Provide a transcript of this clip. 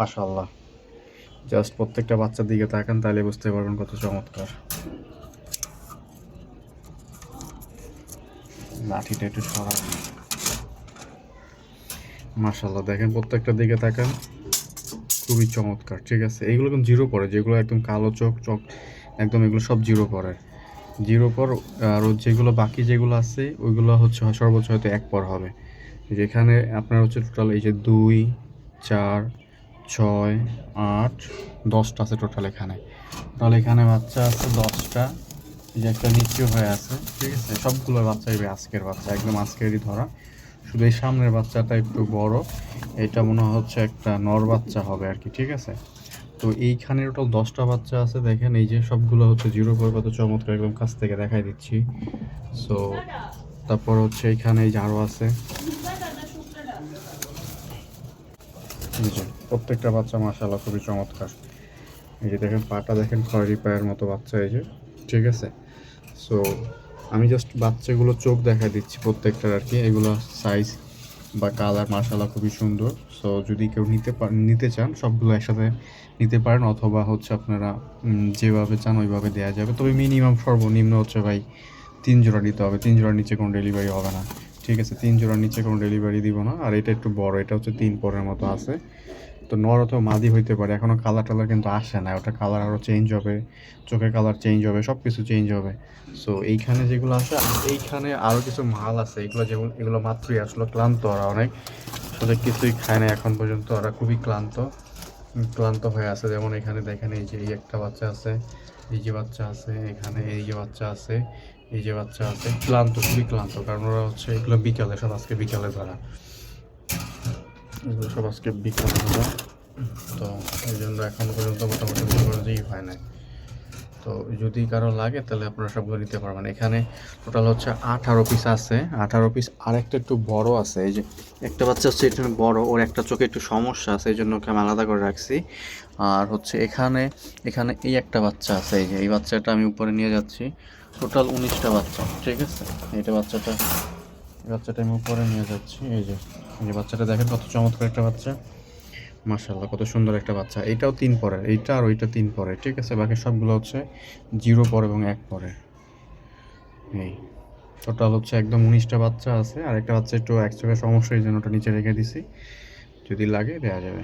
মাশাল্লাহ জাস্ট প্রত্যেকটা বাচ্চার দিকে তাকান, তাহলে বুঝতে পারবেন কত চমৎকার। লাঠিটা একটু সরা মাশাল্লাহ দেখেন প্রত্যেকটা দিকে তাকান। খুবই চমৎকার, ঠিক আছে? এইগুলো কিন্তু জিরো পড়ে, যেগুলো একদম কালো চোখ চোখ, একদম এগুলো সব জিরো পড়ে। জিরো পর, আর যেগুলো বাকি যেগুলো আছে, ওইগুলো হচ্ছে সর্বোচ্চ হয়তো এক পর হবে। যেখানে আপনার হচ্ছে টোটাল এই যে দুই, চার ছয়, আট, দশটা আছে টোটাল এখানে। তাহলে এখানে বাচ্চা আছে দশটা। এই যে একটা নিচু হয়ে আছে, ঠিক আছে? সবগুলো বাচ্চা এই আজকের বাচ্চা, একদম আজকেরই ধরা। শুধু এই সামনের বাচ্চাটা একটু বড়, এটা মনে হচ্ছে একটা নর বাচ্চা হবে আর কি, ঠিক আছে? তো এইখানে টোটাল দশটা বাচ্চা আছে, দেখেন এই যে সবগুলো হচ্ছে জিরো করে কত চমৎকার একদম কাছ থেকে দেখাই দিচ্ছি। সো তারপর হচ্ছে এইখানে এই যে আরও আছে। প্রত্যেকটা বাচ্চা, মাশাআল্লাহ, খুবই চমৎকার। এই যে দেখেন, পাটা দেখেন, খয়েরি পায়ের মতো বাচ্চা এই যে, ঠিক আছে? সো আমি জাস্ট বাচ্চাগুলো চোখ দেখা দিচ্ছি প্রত্যেকটার আর কি, এগুলো সাইজ বা কালার মাশাআল্লাহ খুবই সুন্দর। সো যদি কেউ নিতে নিতে চান, সবগুলো একসাথে নিতে পারেন, অথবা হচ্ছে আপনারা যেভাবে চান ওইভাবে দেওয়া যাবে। তবে মিনিমাম সর্বনিম্ন হচ্ছে ভাই, তিন জোড়া নিতে হবে। তিন জোড়ার নিচে কোনো ডেলিভারি হবে না। ঠিক আছে, তিন জোড়ার নিচে কোনো ডেলিভারি দিব না। আর এটা একটু বড়, এটা হচ্ছে তিন পরের মতো আছে। তো নর অথবা মাদি হইতে পারে এখনও কালার টালার কিন্তু আসে না। ওটা কালার আরও চেঞ্জ হবে, চোখের কালার চেঞ্জ হবে সব কিছু চেঞ্জ হবে। সো এইখানে যেগুলো আছে এইখানে আরও কিছু মাল আছে। এগুলো যেগুলো এগুলো মাত্রই আসলো, ক্লান্ত ওরা অনেক। আসলে কিছুই খায় না এখন পর্যন্ত, ওরা খুবই ক্লান্ত। ক্লান্ত হয়ে আছে। যেমন এখানে দেখেন, এই যে, এই একটা বাচ্চা আছে, এই যে বাচ্চা আছে, এখানে এই যে বাচ্চা আছে। এই যে বাচ্চা আছে ক্লান্ত খুবই ক্লান্ত কারণ ওরা হচ্ছে এগুলো বিকালে সব আজকে বিকালে ধরা। এগুলো সব আজকে বিকালে ধরা। তো এই জন্য এখন পর্যন্ত মোটামুটি মনে করেন যে হয় না তো যদি কারও লাগে, তাহলে আপনারা সবগুলো নিতে পারবেন। এখানে টোটাল হচ্ছে আঠারো পিস আছে। আঠারো পিস আরেকটা একটু বড় আছে। এই যে একটা বাচ্চা হচ্ছে এটা বড়, ওর একটা চোখে একটু সমস্যা আছে এই জন্য ওকে আমি আলাদা করে রাখছি। আর হচ্ছে এখানে এখানে এই একটা বাচ্চা আছে। এই যে এই বাচ্চাটা আমি উপরে নিয়ে যাচ্ছি। টোটাল উনিশটা বাচ্চা, ঠিক আছে? এইটা বাচ্চাটা, এই বাচ্চাটা আমি উপরে নিয়ে যাচ্ছি। এই যে, এই বাচ্চাটা দেখেন কত চমৎকার একটা বাচ্চা। মাশাল্লাহ কত সুন্দর একটা বাচ্চা। এটাও তিন পরে এইটা আর ওইটা তিন পরে ঠিক আছে? বাকি সবগুলো হচ্ছে জিরো পর এবং এক পরে এই টোটাল হচ্ছে একদম উনিশটা বাচ্চা আছে আর একটা বাচ্চা একটু এক চোখের সমস্যা এই জন্য ওটা নিচে রেখে দিছি। যদি লাগে দেওয়া যাবে।